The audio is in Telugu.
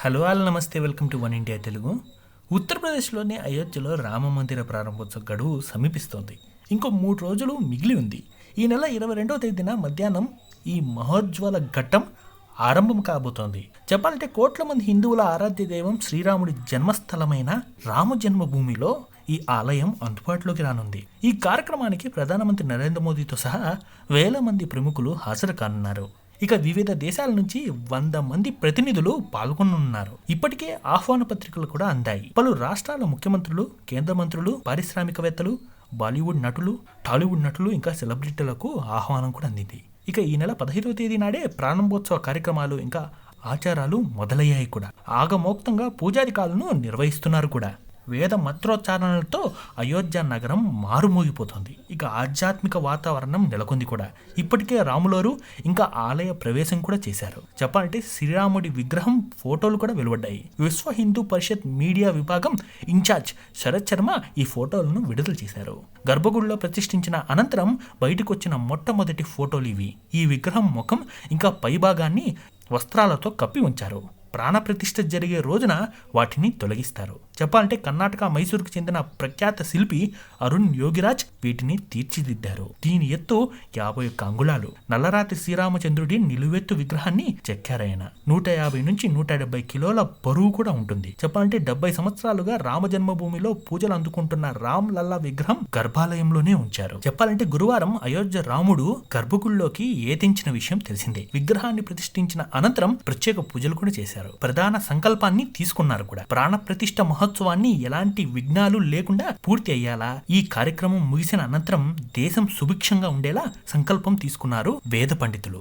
Hello all namaste welcome to One India Telugu. ఉత్తరప్రదేశ్లోని అయోధ్యలో రామ మందిర ప్రారంభోత్సవ గడువు సమీపిస్తోంది. ఇంకో మూడు రోజులు మిగిలి ఉంది. ఈ నెల ఇరవై రెండవ తేదీన మధ్యాహ్నం ఈ మహోజ్వల ఘట్టం ఆరంభం కాబోతోంది. చెప్పాలంటే కోట్ల మంది హిందువుల ఆరాధ్య దైవం శ్రీరాముడి జన్మస్థలమైన రామ జన్మభూమిలో ఈ ఆలయం అందుబాటులోకి రానుంది. ఈ కార్యక్రమానికి ప్రధానమంత్రి నరేంద్ర మోదీతో సహా వేల మంది ప్రముఖులు హాజరు కానున్నారు. ఇక వివిధ దేశాల నుంచి వంద మంది ప్రతినిధులు పాల్గొనున్నారు. ఇప్పటికే ఆహ్వాన పత్రికలు కూడా అందాయి. పలు రాష్ట్రాల ముఖ్యమంత్రులు కేంద్ర మంత్రులు పారిశ్రామికవేత్తలు బాలీవుడ్ నటులు టాలీవుడ్ నటులు ఇంకా సెలబ్రిటీలకు ఆహ్వానం కూడా అందింది. ఇక ఈ నెల పదహైదవ తేదీ నాడే ప్రారంభోత్సవ కార్యక్రమాలు ఇంకా ఆచారాలు మొదలయ్యాయి కూడా. ఆగమోక్తంగా పూజాధికాలను నిర్వహిస్తున్నారు కూడా. వేద మంత్రోచ్చారణలతో అయోధ్య నగరం మారుమోగిపోతుంది. ఇక ఆధ్యాత్మిక వాతావరణం నెలకొంది కూడా. ఇప్పటికే రాములోరు ఇంకా ఆలయ ప్రవేశం కూడా చేశారు. చెప్పాలంటే శ్రీరాముడి విగ్రహం ఫోటోలు కూడా వెలువడ్డాయి. విశ్వ హిందూ పరిషత్ మీడియా విభాగం ఇన్ఛార్జ్ శరత్ శర్మ ఈ ఫోటోలను విడుదల చేశారు. గర్భగుడిలో ప్రతిష్ఠించిన అనంతరం బయటకు వచ్చిన మొట్టమొదటి ఫోటోలు ఇవి. ఈ విగ్రహం ముఖం ఇంకా పైభాగాన్ని వస్త్రాలతో కప్పి ఉంచారు. ప్రాణప్రతిష్ఠ జరిగే రోజున వాటిని తొలగిస్తారు. చెప్పాలంటే కర్ణాటక మైసూరుకు చెందిన ప్రఖ్యాత శిల్పి అరుణ్ యోగిరాజ్ వీటిని తీర్చిదిద్దారు. దీని ఎత్తు యాభై ఒక్క అంగుళాలు. నల్లరాతి శ్రీరామచంద్రుడి నిలువెత్తు విగ్రహాన్ని చెక్కారాయన నూట యాభై నుంచి నూట డెబ్బై కిలోల బరువు కూడా ఉంటుంది. చెప్పాలంటే డెబ్బై సంవత్సరాలుగా రామ జన్మభూమిలో పూజలు అందుకుంటున్న రామ్ లల్లా విగ్రహం గర్భాలయంలోనే ఉంచారు. చెప్పాలంటే గురువారం అయోధ్య రాముడు గర్భగుడిలోకి ఏతించిన విషయం తెలిసిందే. విగ్రహాన్ని ప్రతిష్ఠించిన అనంతరం ప్రత్యేక పూజలు కూడా చేశారు. ప్రధాన సంకల్పాన్ని తీసుకున్నారు కూడా. ప్రాణ ప్రతిష్ఠ బ్రహ్మోత్సవాన్ని ఎలాంటి విఘ్నాలు లేకుండా పూర్తి అయ్యాలా ఈ కార్యక్రమం ముగిసిన అనంతరం దేశం సుభిక్షంగా ఉండేలా సంకల్పం తీసుకున్నారు వేద పండితులు.